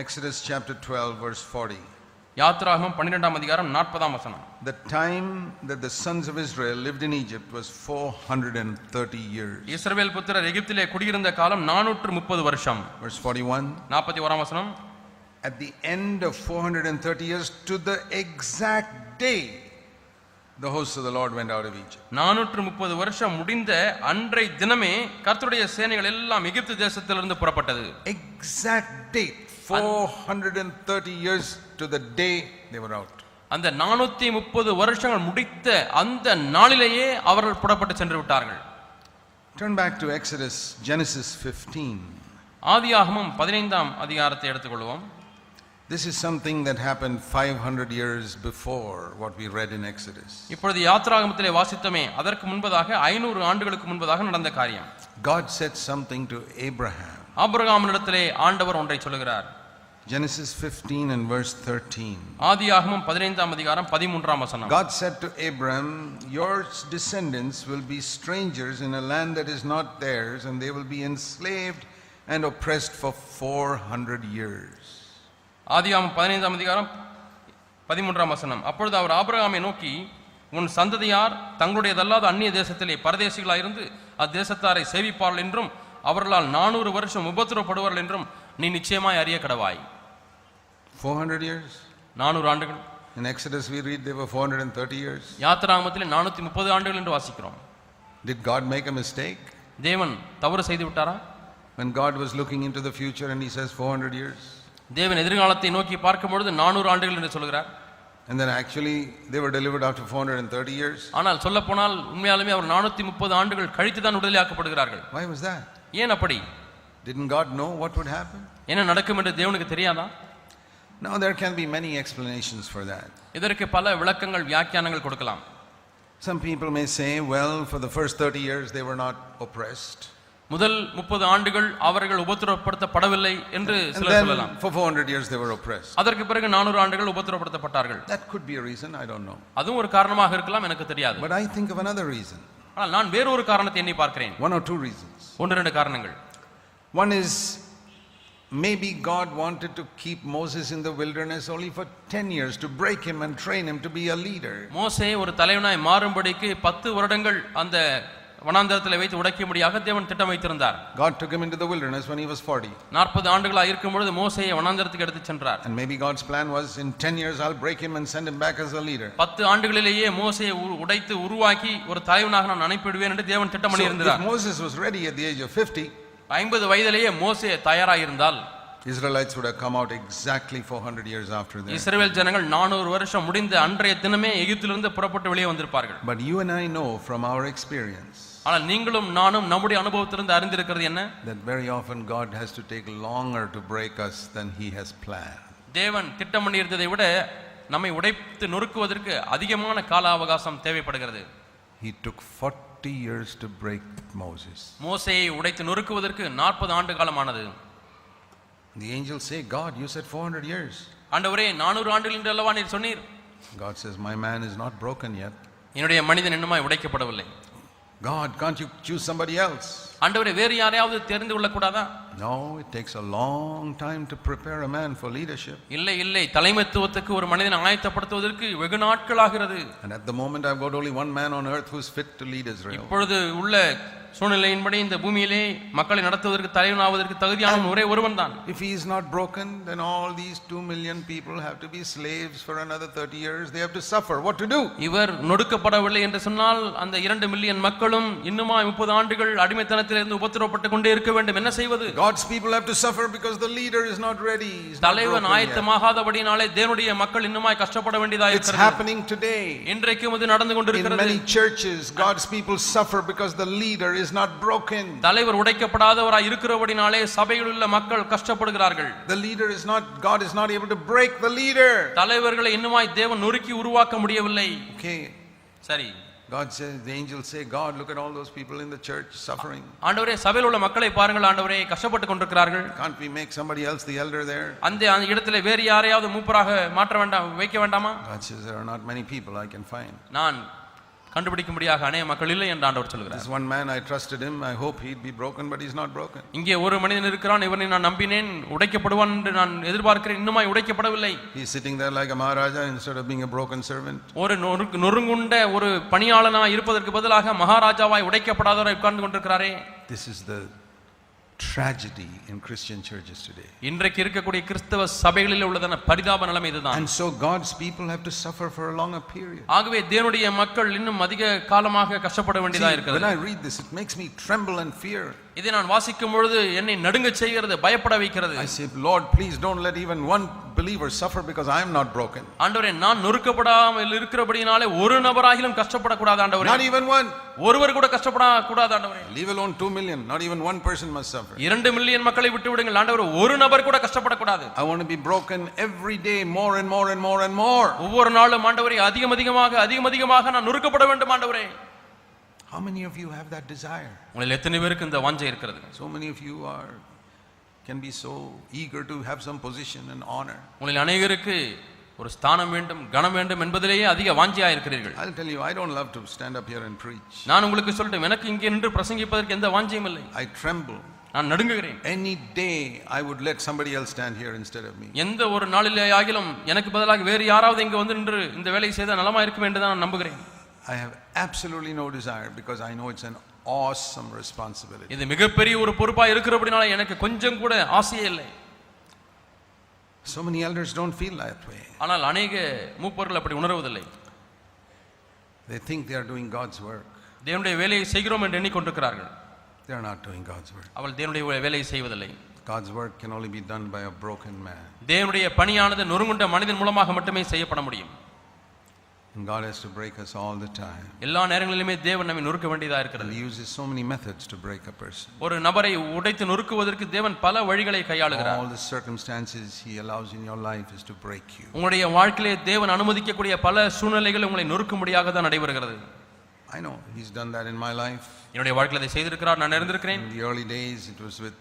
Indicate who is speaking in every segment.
Speaker 1: Exodus chapter 12, verse 40.
Speaker 2: யாத்ராகமம் பன்னிரெண்டாம் அதிகாரம் நாற்பதாம் வசனம்
Speaker 1: The time that the sons of Israel lived in Egypt was 430 years.
Speaker 2: இஸ்ரவேல் புத்திரர் எகிப்திலே குடியிருந்த காலம் நானூற்று முப்பது வருஷம்
Speaker 1: Verse 41.
Speaker 2: நாற்பத்தி ஓராம் வசனம்
Speaker 1: At the end of 430 years, to the exact day, the hosts of the Lord went out of Egypt.
Speaker 2: நானூற்று முப்பது வருஷம் முடிந்த அன்றை தினமே கர்த்தருடைய சேனைகள் எல்லாம் எகிப்து தேசத்திலிருந்து புறப்பட்டது
Speaker 1: Exact date. 430 years to the day they were out.
Speaker 2: அந்த நானூத்தி முப்பது வருஷங்கள் முடித்த அந்த நாளிலேயே அவர்கள் புறப்பட்டு சென்று விட்டார்கள்
Speaker 1: Turn back to Exodus, Genesis 15.
Speaker 2: ஆதியாகமம் பதினைந்தாம் அதிகாரத்தை எடுத்துக்கொள்வோம்
Speaker 1: This is something that happened 500 years before what we read in Exodus.
Speaker 2: இப்பொழுது யாத்ராகமத்திலே வாசித்தமே அதற்கு முன்பதாக ஐநூறு ஆண்டுகளுக்கு முன்பதாக நடந்த காரியம்
Speaker 1: God said something to Abraham.
Speaker 2: ஆபிரகாமினிடத்திலே ஆண்டவர் ஒன்றை சொல்லுகிறார்
Speaker 1: Genesis 15 and verse 13.
Speaker 2: ஆதியாகமம் பதினைந்தாம் அதிகாரம் பதிமூன்றாம் வசனம்
Speaker 1: God said to Abram, Your descendants will be strangers in a land that is not theirs, and they will be enslaved and oppressed for 400 years.
Speaker 2: ஆதியாகமம் பதினைந்தாம் அதிகாரம் பதிமூன்றாம் வசனம் அப்பொழுது அவர் ஆபிரகாமை நோக்கி உன் சந்ததியார் தங்களுடையதல்லாத அந்நிய தேசத்திலே பரதேசிகளாயிருந்து அத்தேசத்தாரை சேவிப்பார்கள் என்றும் அவர்களால் நானூறு வருஷம் உபத்திரப்படுவார்கள் என்றும் நீ நிச்சயமாய் அறிய கடவாய்
Speaker 1: 400 years?
Speaker 2: நானூறு ஆண்டுகள்
Speaker 1: In Exodus, we read they were 430 years.
Speaker 2: நானூத்தி முப்பது ஆண்டுகள் என்று வாசிக்கிறோம்
Speaker 1: Did God make a mistake?
Speaker 2: தேவன் தவறு செய்து விட்டாரா
Speaker 1: When God was looking into the future and He says 400 years?
Speaker 2: தேவன் எதிர்காலத்தை நோக்கி பார்க்கும் பொழுது நானூறு ஆண்டுகள் என்று சொல்கிறார்
Speaker 1: And then actually they were delivered after 430 years?
Speaker 2: ஆனால் சொல்ல போனால் உண்மையாலுமே அவர் நானூத்தி முப்பது ஆண்டுகள் கழித்து தான் விடுதலையாக்கப்படுகிறார்கள்
Speaker 1: Why was that?
Speaker 2: ஏன் அப்படி
Speaker 1: Didn't God know what would happen?
Speaker 2: என்ன நடக்கும் என்று தேவனுக்கு தெரியாதா
Speaker 1: Now, there can be many explanations for that.
Speaker 2: இதற்கு பல விளக்கங்கள் வியாக்கியானங்கள் கொடுக்கலாம்
Speaker 1: Some people may say, well, for the first 30 years they were not oppressed.
Speaker 2: முதல் முப்பது ஆண்டுகள் அவர்கள் உபத்திரப்படுத்தப்படவில்லை என்று
Speaker 1: And
Speaker 2: சிலர் சொல்லலாம்
Speaker 1: then for 400 years they were oppressed.
Speaker 2: அதற்கு பிறகு நானூறு ஆண்டுகள் உபத்திரப்படுத்தப்பட்டார்கள்
Speaker 1: That could be a reason, I don't know.
Speaker 2: அதுவும் ஒரு காரணமாக இருக்கலாம் எனக்கு தெரியாது
Speaker 1: But I think of another reason.
Speaker 2: ஆனால் நான் வேறொரு காரணத்தை எண்ணி பார்க்கிறேன்
Speaker 1: One or two reasons.
Speaker 2: ஒன்று ரெண்டு காரணங்கள்
Speaker 1: One is maybe God wanted to keep Moses in the wilderness only for 10 years to break him and train him to be a leader.
Speaker 2: மோசே ஒரு தலைவனாய் மாறும்படிக்கு பத்து வருடங்கள் அந்த வனாந்தரத்தில் வைத்து உடைக்கும்படியாக தேவன் திட்டம் வைத்திருந்தார்
Speaker 1: God took him into the wilderness when he was 40.
Speaker 2: நாற்பது ஆண்டுகளாக இருக்கும் பொழுது மோசையை வனாந்தரத்துக்கு எடுத்துச் சென்றார்
Speaker 1: And maybe God's plan was in 10 years I'll break him and send him back as a leader.
Speaker 2: பத்து ஆண்டுகளிலேயே மோசையை உடைத்து உருவாக்கி ஒரு தலைவனாக நான் அனுப்பிவிடுவேன் என்று தேவன் திட்டம்
Speaker 1: So
Speaker 2: பண்ணி
Speaker 1: if
Speaker 2: இருந்தார்
Speaker 1: Moses was ready at the age of 50,
Speaker 2: ஐம்பது வயதிலேயே மோசே தயாராயிருந்தால்
Speaker 1: Israelites would have come out exactly 400 years after that.
Speaker 2: இஸ்ரவேல் ஜனங்கள் நானூறு வருஷம் முடிந்த அன்றைய தினமே எகிப்திலிருந்து புறப்பட்டு வெளியே வந்திருப்பார்கள்
Speaker 1: But you and I know from our experience
Speaker 2: ஆனால் நீங்களும் நானும் நம்முடைய அனுபவத்திலிருந்து அறிந்திருக்கிறது என்ன
Speaker 1: that very often God has to take longer to break us than he has planned.
Speaker 2: தேவன் திட்டம் பண்ணியிருந்ததை விட நம்மை உடைத்து நொறுக்குவதற்கு அதிகமான கால அவகாசம் தேவைப்படுகிறது
Speaker 1: He took 40 years to break Moses.
Speaker 2: மோசையை உடைத்து நொறுக்குவதற்கு நாற்பது ஆண்டு காலமானது
Speaker 1: The angels say, God, you said 400 years.
Speaker 2: ஆண்டவரே நானூறு ஆண்டுகள் என்று அல்லவா நீர் சொன்னீர்
Speaker 1: God says, My man is not broken yet.
Speaker 2: என்னுடைய மனிதன் இன்னுமாய் உடைக்கப்படவில்லை
Speaker 1: God, can't you choose somebody else?
Speaker 2: ஆண்டவரே வேறு யாரையாவது தெரிந்து கொள்ளக்கூடாதா
Speaker 1: No, it takes a long time to prepare a man for leadership.
Speaker 2: இல்லை இல்லை தலைமைத்துவத்துக்கு ஒரு மனிதனை ஆயத்தப்படுத்துவதற்கு வெகு நாட்கள் ஆகிறது
Speaker 1: And at the moment, I've got only one man on earth who's fit to lead Israel.
Speaker 2: இப்பொழுது உள்ள சூழ்நிலையின்படி இந்த பூமியிலே மக்களை நடத்துவதற்கு தலைவனாவதற்கு தகுதியான ஒரே ஒருவன் தான்
Speaker 1: If he is not broken, then all these two million people have to be slaves for another 30 years. They have to suffer. What to do?
Speaker 2: இவர் நொடுக்கப்படவில்லை என்று சொன்னால் அந்த இரண்டு மில்லியன் மக்களும் இன்னுமா முப்பது ஆண்டுகள் அடிமைத்தனத்திலிருந்து உபத்திரவப்பட்டு கொண்டே இருக்க வேண்டும் என்ன செய்வது
Speaker 1: God's people have to suffer because the leader is not ready.
Speaker 2: தலைவன். ஆயத்தமாகாதபடினாலே தேவனுடைய மக்கள் இன்னுமாய் கஷ்டப்பட வேண்டியதாக
Speaker 1: It's
Speaker 2: இருக்கிறது
Speaker 1: happening today.
Speaker 2: இன்றைக்கும் இது நடந்து
Speaker 1: In
Speaker 2: கொண்டிருக்கிறது
Speaker 1: many churches, God's people suffer because the leader is not broken.
Speaker 2: தலைவர் உடைக்கப்படாதவராய் இருக்கிறபடினாலே சபையில் உள்ள மக்கள் கஷ்டப்படுகிறார்கள்
Speaker 1: The leader is not, God is not able to break the leader.
Speaker 2: தலைவர்களை இன்னுமாய் தேவன் நொறுக்கி உருவாக்க முடியவில்லை
Speaker 1: Okay.
Speaker 2: சரி
Speaker 1: God says, the angels say, God, look at all those people in the church suffering.
Speaker 2: ஆண்டவரே சபையில் உள்ள மக்களை பாருங்கள் ஆண்டவரே கஷ்டப்பட்டு கொண்டிருக்கிறார்கள்
Speaker 1: Can't we make somebody else the elder there?
Speaker 2: அந்த அந்த இடத்துல வேறு யாரையாவது மூப்பராக மாற்ற வேண்டாம் வைக்க வேண்டாமா
Speaker 1: God says, there are not many people I can find.
Speaker 2: நான் கண்டுபிடிக்கும்படியாக அநேக மக்கள் இல்லை என்று ஆண்டவர் சொல்கிறார்
Speaker 1: This one man, I trusted him. I hope he'd be broken, but he's not broken.
Speaker 2: இங்கே ஒரு மனிதன் இருக்கிறான் இவனை நான் நம்பினேன் உடைக்கப்படுவான் என்று நான் எதிர்பார்க்கிறேன் இன்னுமாய் உடைக்கப்படவில்லை
Speaker 1: He's sitting there like a Maharaja instead of being a broken servant.
Speaker 2: ஒரு நொறுங்குண்ட ஒரு பணியாளனாய் இருப்பதற்கு பதிலாக மகாராஜாவாய் உடைக்கப்படாதவராய் உட்கார்ந்து கொண்டிருக்கிறாரே
Speaker 1: This is the tragedy in Christian churches today.
Speaker 2: இன்றைக்கு இருக்கக்கூடிய கிறிஸ்தவ சபைகளில் உள்ளதான பரிதாப நிலைமை இதுதான்
Speaker 1: And so God's people have to suffer for a longer period.
Speaker 2: ஆகவே தேவனுடைய மக்கள் இன்னும் அதிக காலமாக கஷ்டப்பட
Speaker 1: See,
Speaker 2: வேண்டியதா
Speaker 1: when
Speaker 2: இருக்கிறது
Speaker 1: I read this, it makes me tremble and fear.
Speaker 2: இதை நான் வாசிக்கும் பொழுது என்னை நடுங்க செய்கிறது பயப்பட வைக்கிறது
Speaker 1: I say, Lord, please don't let even one believer suffer because I am not broken.
Speaker 2: ஆண்டவரே நான் நொறுக்கப்படாமல் இருக்கிறபடினாலே ஒரு நபராகிலும் கஷ்டப்படக்கூடாது ஆண்டவரே
Speaker 1: Not even one.
Speaker 2: ஒருவர் கூட கஷ்டப்பட கூடாது ஆண்டவரே
Speaker 1: Leave alone two million. Not even one person must suffer.
Speaker 2: இரண்டு மில்லியன் மக்களை விட்டு விடுங்கள் ஆண்டவர் ஒரு நபர் கூட கஷ்டப்படக்கூடாது
Speaker 1: I want to be broken every day more and more and more and more.
Speaker 2: ஒவ்வொரு நாளும் ஆண்டவரே அதிகம் அதிகமாக அதிகம் அதிகமாக நான் நொறுக்கப்பட வேண்டும் ஆண்டவரே
Speaker 1: How many of you have that desire?
Speaker 2: உங்களில் எத்தனை பேருக்கு இந்த வாஞ்சை இருக்கிறது
Speaker 1: So many of you are can be so eager to have some position and honor.
Speaker 2: உங்களில் அநேகருக்கு ஒரு ஸ்தானம் வேண்டும் கனம் வேண்டும் என்பதிலேயே அதிக வாஞ்சியா இருக்கிறீர்கள்
Speaker 1: I'll tell you, I don't love to stand up here and preach.
Speaker 2: நான் உங்களுக்கு சொல்லட்டும் எனக்கு இங்கே நின்று பிரசங்கிப்பதற்கு எந்த வாஞ்சியும் இல்லை
Speaker 1: I tremble.
Speaker 2: நான் நடுங்குகிறேன்
Speaker 1: Any day I would let somebody else stand here instead of me.
Speaker 2: எந்த ஒரு நாளிலே ஆகிலும் எனக்கு பதிலாக வேறு யாராவது இங்கே வந்து நின்று இந்த வேலையை செய்தால் நலமா இருக்கும் என்று தான் நான் நம்புகிறேன்
Speaker 1: I have absolutely no desire because I know it's an awesome responsibility.
Speaker 2: இது மிகப்பெரிய ஒரு பொறுப்பா இருக்கிறபடினால எனக்கு கொஞ்சம் கூட ஆசையே இல்லை
Speaker 1: So many elders don't feel that way.
Speaker 2: ஆனால் அநேக மூப்பர்கள் அப்படி உணர்வதில்லை
Speaker 1: They think they are doing God's work.
Speaker 2: தேவனுடைய வேலையை செய்கிறோம் என்று எண்ணிக்கொண்டிருக்கிறார்கள்
Speaker 1: They are not doing God's work.
Speaker 2: அவள் தேவனுடைய வேலையை செய்வதில்லை
Speaker 1: God's work can only be done by a broken man.
Speaker 2: தேவனுடைய பணியானது நொறுங்குண்ட மனிதன் மூலமாக மட்டுமே செய்யப்பட முடியும்
Speaker 1: And God has to break us all the time.
Speaker 2: எல்லா நேரங்களிலுமே தேவன் நம்மை நொறுக்க வேண்டியதா
Speaker 1: And
Speaker 2: இருக்கிறது
Speaker 1: He uses so many methods to break a person.
Speaker 2: ஒரு நபரை உடைத்து நொறுக்குவதற்கு தேவன் பல வழிகளை கையாளுகிறார்
Speaker 1: All the circumstances He allows in your life is to break you.
Speaker 2: உங்களுடைய வாழ்க்கையிலே தேவன் அனுமதிக்கக்கூடிய பல சூழ்நிலைகள் உங்களை நொறுக்கும்படியாக தான் நடைபெறுகிறது
Speaker 1: I know He's done that in my life.
Speaker 2: என்னுடைய வாழ்க்கையில் அதை செய்திருக்கிறார் நான் இருந்திருக்கிறேன்
Speaker 1: In the early days, it was with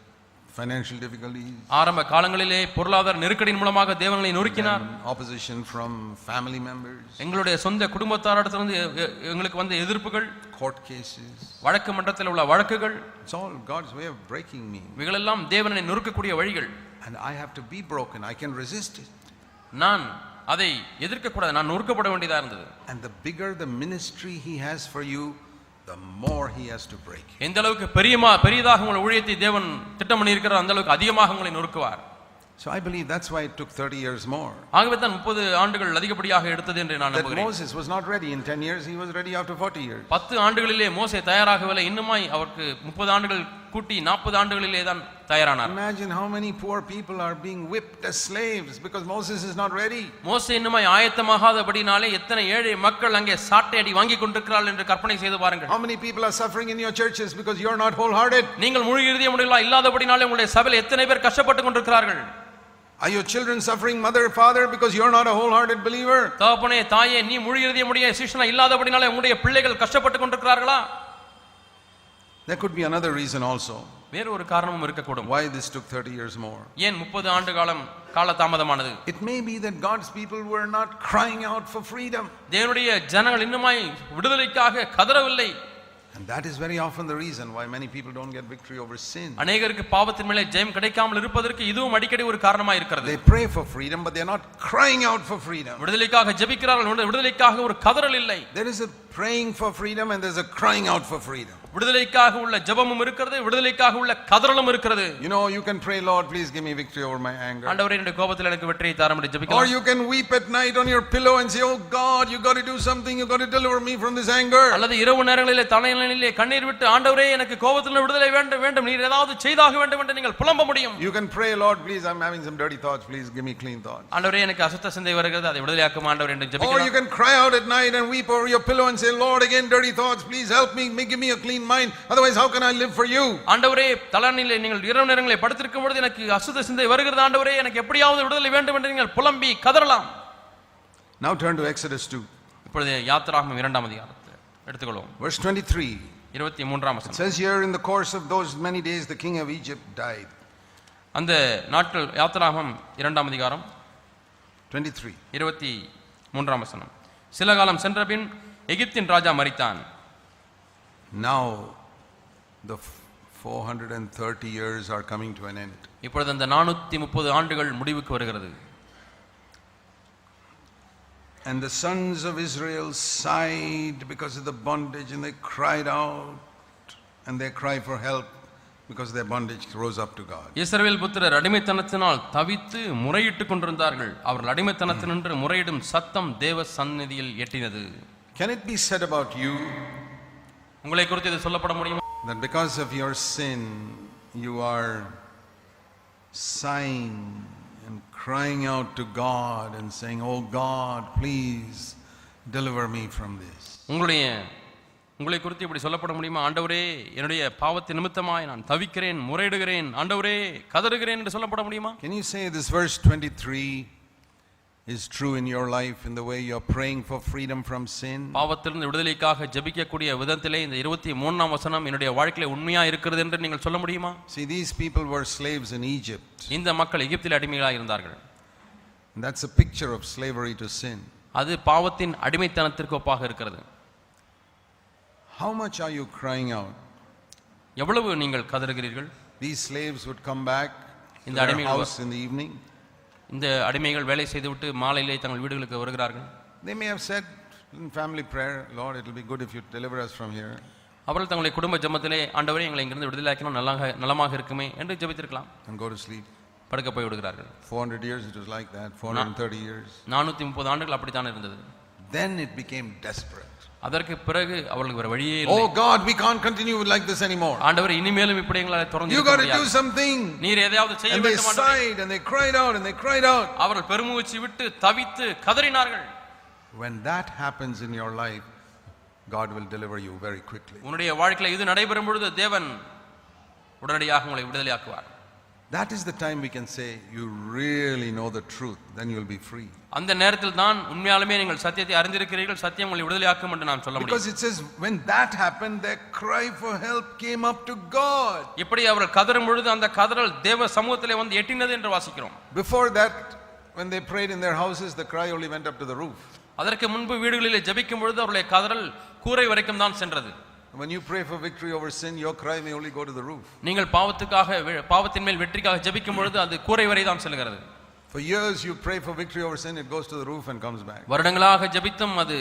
Speaker 1: financial difficulties,
Speaker 2: ஆரம்ப காலங்களிலே பொருளாதார நெருக்கடியின் மூலமாக தேவனை நொறுக்கினார்
Speaker 1: opposition from family members,
Speaker 2: எங்களுடைய சொந்த குடும்பத்தாரிடத்திலிருந்து எங்களுக்கு வந்த எதிர்ப்புகள்
Speaker 1: court cases.
Speaker 2: வழக்கு மன்றத்தில் உள்ள வழக்குகள்
Speaker 1: It's all God's way of breaking me.
Speaker 2: இவைகளெல்லாம் தேவனை நொறுக்கக்கூடிய வழிகள்
Speaker 1: And I have to be broken. I can resist it.
Speaker 2: நான் அதை எதிர்க்கக்கூடாது நான் நொறுக்கப்பட வேண்டியதா இருந்தது
Speaker 1: And the bigger the ministry He has for you, the more He has to break you.
Speaker 2: எந்த அளவுக்கு பெரியமா பெரியதாக உங்கள் ஊழியத்தை தேவன் திட்டம் பண்ணியிருக்கிறார் அந்த அளவுக்கு அதிகமாக உங்களை நொறுக்குவார்
Speaker 1: So I believe that's why it took 30 years more.
Speaker 2: ஆகவே தான் முப்பது ஆண்டுகள் அதிகப்படியாக எடுத்தது என்று நான்
Speaker 1: That
Speaker 2: நம்புகிறேன்
Speaker 1: Moses was not ready in 10 years, he was ready after 40 years.
Speaker 2: பத்து ஆண்டுகளிலே மோசே தயாராகவில்லை இன்னுமாய் அவருக்கு முப்பது ஆண்டுகள் கூட்டி நாற்பது ஆண்டுகளிலே தான் தயாரானார்
Speaker 1: Imagine how many poor people are being whipped as slaves because Moses is not ready.
Speaker 2: மோசே இன்னுமாய் ஆயத்தமாகாதபடினாலே எத்தனை ஏழை மக்கள் அங்கே சாட்டை அடி வாங்கி கொண்டிருக்கிறார்கள் என்று கற்பனை செய்து பாருங்கள்
Speaker 1: How many people are suffering in your churches because you're not wholehearted?
Speaker 2: நீங்கள் முழு இறுதிய முடியலாம் இல்லாதபடினாலே உங்களுடைய சபையில் எத்தனை பேர் கஷ்டப்பட்டு கொண்டிருக்கிறார்கள்
Speaker 1: Are your children suffering, mother, father, because you're not a wholehearted believer?
Speaker 2: தகப்பனே தாயே நீ முழு இறுதிய முடிய சிஷ்ணா இல்லாதபடினாலே உங்களுடைய பிள்ளைகள் கஷ்டப்பட்டு கொண்டிருக்கிறார்களா
Speaker 1: There could be another reason also
Speaker 2: வேறு ஒரு காரணமும் இருக்கக்கூடும்
Speaker 1: why this took 30 years more.
Speaker 2: ஏன் முப்பது ஆண்டு காலம் காலதாமதமானது
Speaker 1: It may be that God's people were not crying out for freedom.
Speaker 2: தேவனுடைய ஜனங்கள் இன்னுமாய் விடுதலைக்காக கதறவில்லை
Speaker 1: And that is very often the reason why many people don't get victory over sin.
Speaker 2: அநேகருக்கு பாவத்தின் மேலே ஜெயம் கிடைக்காமல் இருப்பதற்கு இதுவும் அடிக்கடி ஒரு காரணமா இருக்கிறது
Speaker 1: They pray for freedom, but they're not crying out for freedom.
Speaker 2: விடுதலைக்காக ஜெபிக்கிறார்கள் விடு- விடுதலைக்காக ஒரு கதறல் இல்லை
Speaker 1: There is a praying for freedom and there's a crying out for freedom.
Speaker 2: விடுதலைக்காக உள்ள ஜெபமும் இருக்கிறது விடுதலைக்காக உள்ள கதறலும் இருக்கிறது
Speaker 1: You know, you can pray, Lord, please give me victory over my anger.
Speaker 2: ஆண்டவரே என்னுடைய கோபத்தில் எனக்கு வெற்றியை தாரம் என்று
Speaker 1: Or
Speaker 2: ஜெபிக்கலாம்
Speaker 1: you can weep at night on your pillow and say, Oh God, you got to do something, you got to deliver me from this anger.
Speaker 2: அல்லது இரவு நேரங்களிலே தலைநிலையிலே கண்ணீர் விட்டு ஆண்டவரே எனக்கு கோபத்தில் விடுதலை வேண்டும் வேண்டும் நீர் ஏதாவது செய்தாக வேண்டும் என்று நீங்கள் புலம்ப முடியும்
Speaker 1: You can pray, Lord, please, I'm having some dirty thoughts, please give me clean thoughts.
Speaker 2: ஆண்டவரே எனக்கு அசுத்த சிந்தை வருகிறது அதை விடுதலையாக்கும் ஆண்டவர் என்று
Speaker 1: Or you
Speaker 2: ஜெபிக்கலாம்
Speaker 1: can cry out at night and weep over your pillow and say, Lord, again, dirty thoughts, please help me, give me a clean mind. Otherwise, how can I live for you?
Speaker 2: ஆண்டவரே தலைநிலை நீங்கள் இரவு நேரங்களில் படுத்திருக்கும் பொழுது எனக்கு அசுத்த சிந்தை வருகிறது ஆண்டவரே எனக்கு எப்படியாவது விடுதலை வேண்டும் என்று நீங்கள் புலம்பி கதறலாம்
Speaker 1: Now turn to Exodus 2,
Speaker 2: இப்பொழுது யாத்திராகமம் இரண்டாம் அதிகாரத்தை எடுத்துக்கொள்வோம்
Speaker 1: verse 23.
Speaker 2: இருபத்தி மூன்றாம்
Speaker 1: It
Speaker 2: வசனம்
Speaker 1: says here, in the course of those many days, the king of Egypt died.
Speaker 2: அந்த நாட்கள் யாத்திராகமம் இரண்டாம் அதிகாரம்
Speaker 1: 23.
Speaker 2: இருபத்தி மூன்றாம் வசனம் சில காலம் சென்ற பின் எகிப்தின் ராஜா மரித்தான்
Speaker 1: Now, the f- 430 years are coming to an end.
Speaker 2: இப்பொழுது அந்த நானூத்தி முப்பது ஆண்டுகள் முடிவுக்கு வருகிறது
Speaker 1: And the sons of Israel sighed because of the bondage, and they cried out, and they cry for help because their bondage rose up to God.
Speaker 2: இஸ்ரவேல் புத்திரர் அடிமைத்தனத்தினால் தவித்து முறையிட்டுக் கொண்டிருந்தார்கள் அவர்கள் அடிமைத்தனத்தினின்று முறையிடும் சத்தம் தேவ சந்நிதியில் எட்டினது
Speaker 1: Can it be said about you
Speaker 2: உங்களை குறித்து இது சொல்லப்பட முடியுமா
Speaker 1: that because of your sin you are sighing and crying out to God and saying, Oh God, please deliver me from this?
Speaker 2: உங்களுடைய உங்களை குறித்து இப்படி சொல்லப்பட முடியுமா ஆண்டவரே என்னுடைய பாவத்தின் நிமித்தமாய் நான் தவிக்கிறேன் முறையிடுகிறேன் ஆண்டவரே கதறுகிறேன் என்று சொல்லப்பட முடியுமா
Speaker 1: Can you say this verse 23 is true in your life in the way you're praying for freedom from sin?
Speaker 2: பாவத்திலிருந்து விடுதலைக்காக ஜெபிக்கக்கூடிய விதத்திலே இந்த இருபத்தி மூணாம் வசனம் என்னுடைய வாழ்க்கையில உண்மையா இருக்கிறது என்று நீங்கள் சொல்ல முடியுமா
Speaker 1: See, these people were slaves in Egypt.
Speaker 2: இந்த மக்கள் எகிப்தில் அடிமைகளாக இருந்தார்கள்
Speaker 1: that's a picture of slavery to sin.
Speaker 2: அது பாவத்தின் அடிமைத்தனத்திற்கு ஒப்பாக இருக்கிறது
Speaker 1: How much are you crying out?
Speaker 2: எவ்வளவு நீங்கள் கதறுகிறீர்கள்
Speaker 1: These slaves would come back to
Speaker 2: இந்த அடிமைகள்
Speaker 1: house in the evening.
Speaker 2: இந்த அடிமைகள் வேலை செய்துவிட்டு மாலையிலே தங்கள் வீடுகளுக்கு வருகிறார்கள்
Speaker 1: They may have said in family prayer, Lord, it will be good if you deliver us from here.
Speaker 2: அவர்கள் தங்களுடைய குடும்ப ஜெபத்திலே ஆண்டவரே எங்களை இங்கிருந்து விடுதலையாக்கினால் நல்லாக நலமாக இருக்குமே என்று ஜெபித்திருக்கலாம்
Speaker 1: and go to sleep.
Speaker 2: படுக்க போய் விடுகிறார்கள்
Speaker 1: 400 years it was like that, 430 years.
Speaker 2: நானூற்றி முப்பது ஆண்டுகள் அப்படித்தான் இருந்தது
Speaker 1: Then it became desperate.
Speaker 2: அதற்கு பிறகு அவர்களுக்கு வேற வழியே இல்லை
Speaker 1: Oh God, we can't continue like this anymore.
Speaker 2: ஆண்டவர் இனிமேலும் இப்படி எங்களை தொடர்ந்து
Speaker 1: to do
Speaker 2: முடியாது.
Speaker 1: something.
Speaker 2: நீர் எதையாவது செய்ய வேண்டும் ஆண்டவரே.
Speaker 1: and they cried out and they cried out.
Speaker 2: அவர்கள் பெருமூச்சு விட்டு தவித்து கதறினார்கள்
Speaker 1: When that happens in your life, God will deliver you very quickly.
Speaker 2: உன்னுடைய வாழ்க்கையில இது நடைபெறும் பொழுது தேவன் உடனடியாக உங்களை விடுதலையாக்குவார்
Speaker 1: That is the time we can say, You really know the truth, then you'll be free.
Speaker 2: அந்த நேரத்தில் தான் உண்மையாலுமே நீங்கள் சத்தியத்தை அறிந்திருக்கிறீர்கள் சத்தியம் உங்களை விடுதலையாக்கும் என்று நான் சொல்ல முடியும்
Speaker 1: Because it says, when that happened, their cry for help came up to God.
Speaker 2: இப்படி அவர்கள் கதறும் பொழுது அந்த கதறல் தேவ சமூகத்திலே வந்து எட்டினது என்று வாசிக்கிறோம்
Speaker 1: Before that, when they prayed in their houses, the cry only went up to the roof.
Speaker 2: அதற்கு முன்பு வீடுகளிலே ஜெபிக்கும் பொழுது அவருடைய கதறல் கூரை வரைக்கும் தான் சென்றது
Speaker 1: When you pray for victory over sin, your cry may only go to the roof.
Speaker 2: நீங்கள் பாவத்துக்காக பாவத்தின் மேல் வெற்றிக்காக ஜெபிக்கும் பொழுது அது கூரை வரை தான் செல்கிறது
Speaker 1: For years, you pray for victory over sin, it goes to the roof and comes back.
Speaker 2: வருடங்களாக ஜெபித்தும் அது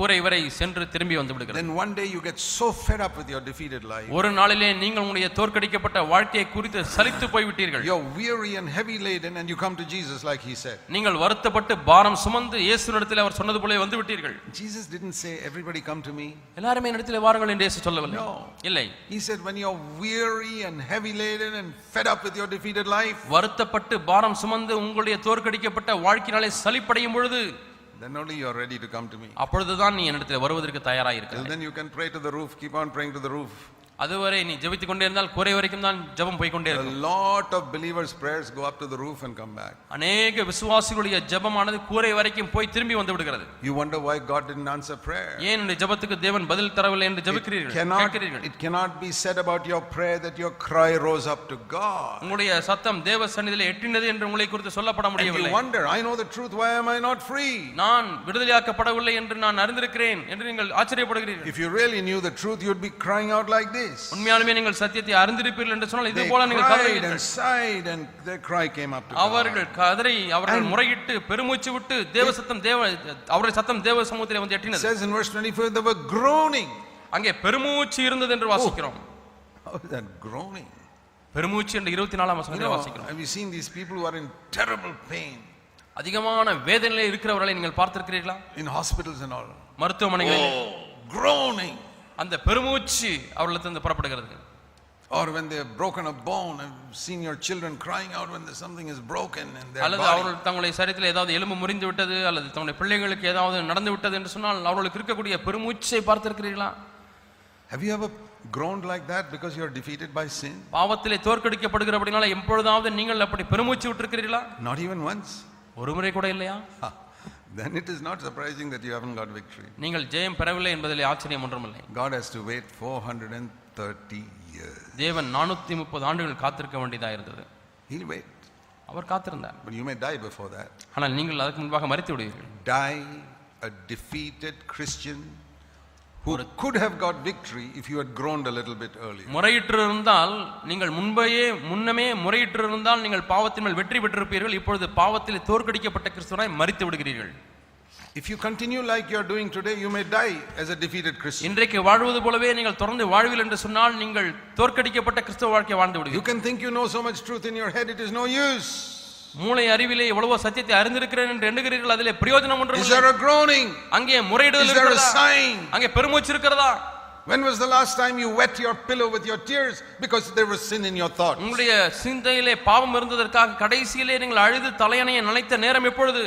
Speaker 2: கூரை வரை சென்று திரும்பி வந்து விடுகிறது
Speaker 1: Then one day you get so fed up with your defeated life.
Speaker 2: ஒரு நாளிலே நீங்கள் உங்களுடைய தோற்கடிக்கப்பட்ட வாழ்க்கையை குறித்து சலித்து போய்விட்டீர்கள்
Speaker 1: You're weary and heavy laden, and you come to Jesus like he said.
Speaker 2: நீங்கள் வருத்தப்பட்டு பாரம் சுமந்து இயேசுனிடத்தில் அவர் சொன்னது போல வந்து விட்டீர்கள்
Speaker 1: Jesus didn't say, Everybody come to me.
Speaker 2: எல்லாருமே இடத்துல வாருங்கள் என்று இயேசு சொல்லவில்லை. இல்லை
Speaker 1: He said, When you're weary and heavy laden and fed up with your defeated life,
Speaker 2: வருத்தப்பட்டு பாரம் சுமந்து உங்களுடைய தோற்கடிக்கப்பட்ட வாழ்க்கையினாலே சலிப்படையும் பொழுது
Speaker 1: then only you're ready to come to me.
Speaker 2: அப்பொழுதுதான் நீ என்னிடத்தில் வருவதற்கு தயாராக இருக்கிறாய்
Speaker 1: then, you can pray to the roof, keep on praying to the roof.
Speaker 2: அதுவரை நீ ஜெபித்துக் கொண்டே இருந்தால் குறை வரைக்கும் தான் ஜெபம் போய் கொண்டே
Speaker 1: A
Speaker 2: இருக்கும்
Speaker 1: lot of believers' prayers go up to the roof and come back.
Speaker 2: அநேக விசுவாசிகளுடைய ஜெபமானது கூரை வரைக்கும் போய் திரும்பி வந்து விடுகிறது
Speaker 1: You wonder why God didn't answer prayer.
Speaker 2: ஏன் இந்த ஜெபத்துக்கு தேவன் பதில் தரவில்லை என்று ஜெபிக்கிறீர்கள்
Speaker 1: Cannot,
Speaker 2: கேட்கிறீர்கள்
Speaker 1: it cannot be said about your prayer that your cry rose up to God.
Speaker 2: உங்களுடைய சத்தம் தேவ சந்நிதியிலே எட்டினது என்று உங்களை குறித்து சொல்லப்பட
Speaker 1: And you
Speaker 2: முடியவில்லை
Speaker 1: wonder, I know the truth, why am I not free?
Speaker 2: நான் விடுதலையாக்கப்படவில்லை என்று நான் அறிந்திருக்கிறேன் என்று நீங்கள் ஆச்சரியப்படுகிறீர்கள்
Speaker 1: If you really knew the truth, you'd be crying out like this.
Speaker 2: உண்மையாலுமே நீங்கள் சத்தியத்தை அறிந்திருப்பீர்கள் என்று சொன்னால் இது போல நீங்கள் கதறுவீர்கள்
Speaker 1: and sighed, and their cry came up to God.
Speaker 2: அவர்கள் கதறி அவர்கள் முறையிட்டு பெருமூச்சு விட்டு தேவ சத்தம் தேவ அவருடைய சத்தம் தேவ சமூகத்திலே வந்து எட்டினது
Speaker 1: says in verse 24, they were groaning.
Speaker 2: அங்கே பெருமூச்சு இருந்தது என்று வாசிக்கிறோம்
Speaker 1: How is that groaning?
Speaker 2: பெருமூச்சு என்று இருபத்தி நாலாம்
Speaker 1: You
Speaker 2: வசனத்தில் வாசிக்கிறோம்
Speaker 1: have you seen these people who are in terrible pain
Speaker 2: அதிகமான வேதனையிலே இருக்கிறவர்களை நீங்கள் பார்த்திருக்கிறீர்களா
Speaker 1: in hospitals and all?
Speaker 2: மருத்துவமனைகளில்
Speaker 1: Oh, groaning.
Speaker 2: அந்த பெருமூச்சு அவர்களிடத்திலிருந்து புறப்படுகிறது
Speaker 1: Or when they have broken a bone, I've seen your children crying out when something is broken in their
Speaker 2: அல்லது. அவர்கள் தங்களுடைய சரீரத்தில் ஏதாவது எலும்பு முறிந்து விட்டது அல்லது தங்களுடைய பிள்ளைகளுக்கு ஏதாவது நடந்து விட்டது என்று சொன்னால் அவர்களுக்கு இருக்கக்கூடிய பெருமூச்சை பார்த்திருக்கிறீர்களா
Speaker 1: Have you ever groaned like that because you're defeated by sin?
Speaker 2: பாவத்திலே தோற்கடிக்கப்படுகிறபடினால எப்பொழுதாவது நீங்கள் அப்படி பெருமூச்சு விட்டிருக்கிறீர்களா
Speaker 1: Not even once.
Speaker 2: ஒரு முறை கூட இல்லையா.
Speaker 1: Then it is not surprising that you haven't got victory.
Speaker 2: நீங்கள் ஜெயம் பெறவில்லை என்பதிலே ஆச்சரியம் ஒன்றுமில்லை
Speaker 1: God has to wait 430 years.
Speaker 2: தேவன் நானூத்தி முப்பது ஆண்டுகள் காத்திருக்க வேண்டியதாக இருந்தது
Speaker 1: He'll wait.
Speaker 2: அவர் காத்திருந்தார்
Speaker 1: But you may die before that.
Speaker 2: ஆனால் நீங்கள் அதற்கு முன்பாக மறித்து விடுவீர்கள்
Speaker 1: Die a defeated Christian who could have got victory if you had groaned a little bit earlier.
Speaker 2: முறையிட்டிருந்தால் நீங்கள் முன்பையே முன்னமே முறையிட்டிருந்தால் நீங்கள் பாவத்தின் மேல் வெற்றி பெற்றிருப்பீர்கள் இப்பொழுது பாவத்தில் தோற்கடிக்கப்பட்ட கிறிஸ்துவனாய் மறித்து விடுகிறீர்கள்
Speaker 1: If you continue like you are doing today, you may die as a defeated Christian.
Speaker 2: இன்றைக்கு வாழ்வது போலவே நீங்கள் தொடர்ந்து வாழ்வில் என்று சொன்னால் நீங்கள் தோற்கடிக்கப்பட்ட கிறிஸ்தவ வாழ்க்கை வாழ்ந்து
Speaker 1: You
Speaker 2: விடுவீர்கள்
Speaker 1: can think you know so much truth in your head, it is no use.
Speaker 2: மூளை அறிவிலே எவ்வளவோ சத்தியத்தை அறிந்திருக்கிறேன் என்று எண்ணுகிறீர்கள் அதிலே பிரயோஜனம் ஒன்றும்
Speaker 1: Is there a groaning?
Speaker 2: அங்கே முறையிடுதல்
Speaker 1: Is there a
Speaker 2: இருக்கிறதா
Speaker 1: sign?
Speaker 2: அங்கே பெருமூச்சு இருக்கிறதா
Speaker 1: When was the last time you wet your pillow with your tears because there was sin in your thought?
Speaker 2: உங்களுடைய சிந்தையிலே பாவம் இருந்ததற்காக கடைசியிலே நீங்கள் அழுது தலையணையை நினைத்த நேரம் எப்பொழுது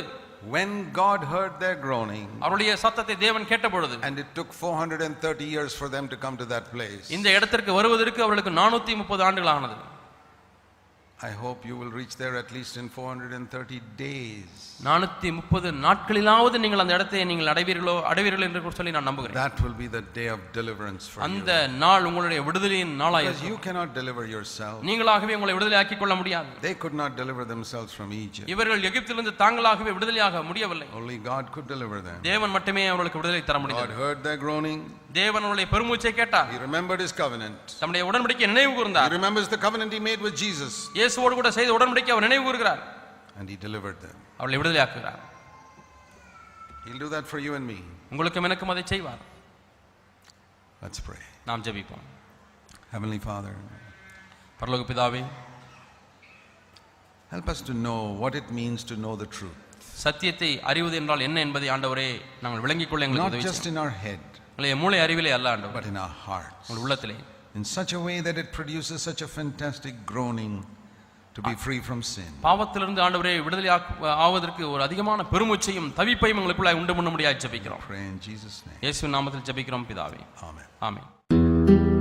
Speaker 1: When God heard their groaning,
Speaker 2: அவருடைய சத்தத்தை தேவன் கேட்ட பொழுது
Speaker 1: and it took 430 years for them to come to that place.
Speaker 2: இந்த இடத்திற்கு வருவதற்கு அவர்களுக்கு நானூத்தி முப்பது ஆண்டுகள் ஆனது
Speaker 1: I hope you will reach there at least in 430 days.
Speaker 2: நானூத்தி முப்பது நாட்களிலாவது நீங்கள் அந்த இடத்தை நீங்கள் அடைவீர்களோ அடைவீர்கள் என்று சொல்லி நான் நம்புகிறேன்
Speaker 1: That will be the day of deliverance for you.
Speaker 2: அந்த நாள் உங்களுடைய விடுதலையின்
Speaker 1: Because
Speaker 2: நாளாயிருக்கும்
Speaker 1: you cannot deliver yourself.
Speaker 2: நீங்களாகவே உங்களை விடுதலை ஆக்கிக் கொள்ள முடியாது
Speaker 1: They could not deliver themselves from Egypt.
Speaker 2: இவர்கள் எகிப்திலிருந்து தாங்களாகவே விடுதலையாக முடியவில்லை
Speaker 1: Only God could deliver them.
Speaker 2: தேவன் மட்டுமே அவர்களுக்கு விடுதலை தர
Speaker 1: God
Speaker 2: முடிந்தது
Speaker 1: heard their groaning.
Speaker 2: தேவன் அவருடைய பெருமூச்சை கேட்டார்
Speaker 1: He remembered his covenant.
Speaker 2: தம்முடைய உடன்படிக்கை நினைவு
Speaker 1: He
Speaker 2: கூர்ந்தார்
Speaker 1: remembers the covenant he made with Jesus.
Speaker 2: இயேசுவோடு கூட செய்த உடன்படிக்கை அவர் நினைவு கூறுகிறார்
Speaker 1: And he delivered them.
Speaker 2: அவளை விடுதலையாக்குகிறார்
Speaker 1: He'll do that for you and me.
Speaker 2: உங்களுக்கும் எனக்கும் அதை செய்வார்
Speaker 1: Let's pray.
Speaker 2: நாம் ஜெபிப்போம்
Speaker 1: Heavenly Father,
Speaker 2: பரலோக பிதாவே
Speaker 1: help us to know what it means to know the truth.
Speaker 2: சத்தியத்தை அறிவது என்றால் என்ன என்பதை ஆண்டவரே நாங்கள் விளங்கிக் கொள்ள எங்களுக்கு
Speaker 1: Not
Speaker 2: உதவி
Speaker 1: just in our head,
Speaker 2: உங்களுடைய மூளை அறிவிலே அல்ல ஆண்டவர்
Speaker 1: but in our hearts.
Speaker 2: உங்கள் உள்ளத்திலே
Speaker 1: In such a way that it produces such a fantastic groaning to be free from sin.
Speaker 2: பாவத்திலிருந்து ஆண்டவரே விடுதலை ஆவதற்கு ஒரு அதிகமான பெருமூச்சையும் தவிப்பையும் எங்களுக்குள்ளாய் உண்டு பண்ண முடியாது ஜெபிக்கிறோம்
Speaker 1: Pray in Jesus' name.
Speaker 2: இயேசுவின் நாமத்தில் ஜெபிக்கிறோம் பிதாவே
Speaker 1: Amen.
Speaker 2: ஆமென்